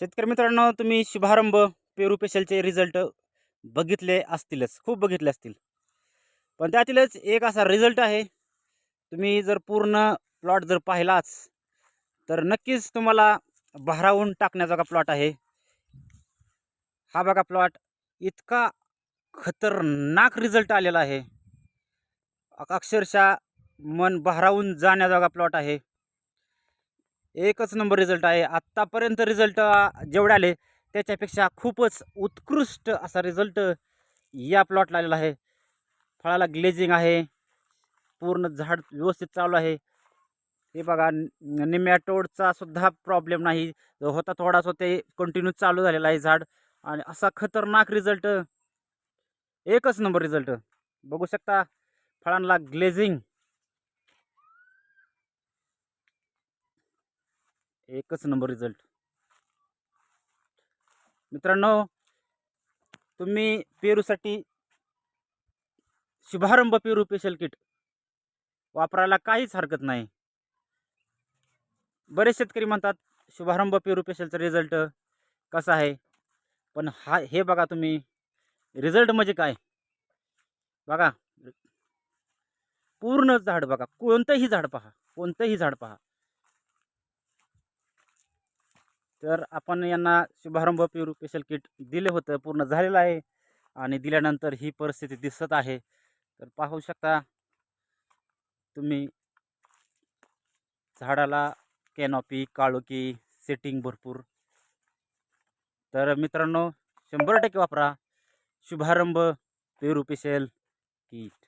शेतकरी मित्रांनो तुम्ही शुभारंभ पेरू पेशलचे रिझल्ट बघितले असतीलच खूप बघितले असतील. पण त्यातीलच एक असा रिझल्ट आहे. तुम्ही जर पूर्ण प्लॉट जर पाहिलाच तर नक्कीच तुम्हाला भारावून टाकण्याचा का प्लॉट आहे. हा बघा प्लॉट इतका खतरनाक रिझल्ट आलेला आहे. अक्षरशः मन भारावून जाण्याजोगा प्लॉट आहे. एकच नंबर रिझल्ट आहे. आत्तापर्यंत रिझल्ट जेवढे आले त्याच्यापेक्षा खूपच उत्कृष्ट असा रिझल्ट या प्लॉटला आलेला आहे. फळाला ग्लेजिंग आहे. पूर्ण झाड व्यवस्थित चालू आहे. हे बघा न- निमॅटोडचा सुद्धा प्रॉब्लेम नाही. होता थोडासा ते कंटिन्यू चालू झालेला आहे झाड. आणि असा खतरनाक रिझल्ट एकच नंबर रिझल्ट. बघू शकता फळांना ग्लेझिंग एकच नंबर रिझल्ट. मित्रांनो तुम्ही पेरूसाठी शुभारंभ पेरू स्पेशल किट वापरायला काहीच हरकत नाही. बरेच शेतकरी म्हणतात शुभारंभ पेरू स्पेशलचा रिझल्ट कसा आहे? पण हा हे बघा तुम्ही रिझल्ट म्हणजे काय? बघा पूर्ण झाड बघा कोणतंही झाड पहा कोणतंही झाड पहा. तर आपण यांना शुभारंभ पेरू स्पेशल किट दिले होतं पूर्ण झालेलं आहे. आणि दिल्यानंतर ही परिस्थिती दिसत आहे. तर पाहू शकता तुम्ही झाडाला कॅनॉपी काळोखी सेटिंग भरपूर. तर मित्रांनो शंभर टक्के वापरा. शुभारंभ पेरू स्पेशल किट